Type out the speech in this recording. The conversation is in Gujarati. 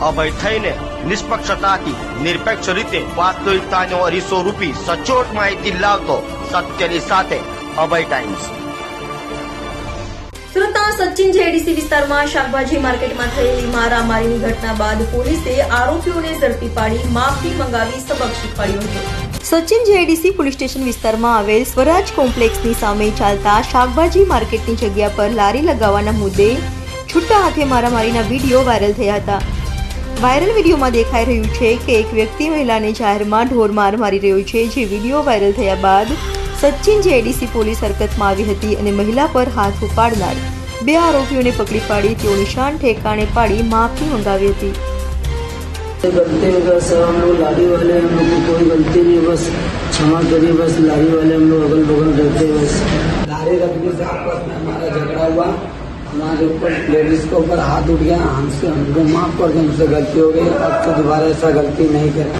અભય થઈને નિષ્પક્ષતાથી નિરપેક્ષ રીતે વાસ્તવિકતાનો અરીસો રૂપી સચોટ માહિતી લાવતો સત્યની સાથે અભય ટાઈમ્સ. સુરતના સચિન જેડીસી વિસ્તારમાં શાકભાજી માર્કેટમાં થયેલી મારામારીની ઘટના બાદ પોલીસે આરોપીઓને ઝડપી પાડી માફી મંગાવી સબક શીખવાડ્યો હતો. સચિન જેડીસી પોલીસ સ્ટેશન વિસ્તારમાં આવેલ સ્વરાજ કોમ્પ્લેક્સની સામે ચાલતા શાકભાજી માર્કેટની જગ્યા પર લારી લગાવવાના મુદ્દે છૂટા હાથે મારામારીના વીડિયો વાયરલ થયા હતા. વાયરલ વિડીયોમાં દેખાઈ રહ્યું છે કે એક વ્યક્તિ મહિલાને જાહેરમાં ઢોર માર મારી રહ્યો છે જે વિડીયો વાયરલ થયા બાદ સચિન જેડીસી પોલીસ હરકતમાં આવી હતી અને મહિલા પર હાથ ઉપાડનાર બે આરોપીઓને પકડી પાડી તેઓ નિશાન ઠેકાણે પાડી માફી મંગાવી હતી गलती हो गया सर हम लोग लारी वाले हैं, हम लोग को कोई गलती नहीं बस क्षमा करिए बस लारी वाले हम लोग अगल बगल रहते हैं बस लारी रखने से आपस में हमारा झगड़ा हुआ हमारे ऊपर लेडीज के ऊपर हाथ उठ गया हमसे हमको माफ कर दो हमसे गलती हो गई अब तो दोबारा ऐसा गलती नहीं करें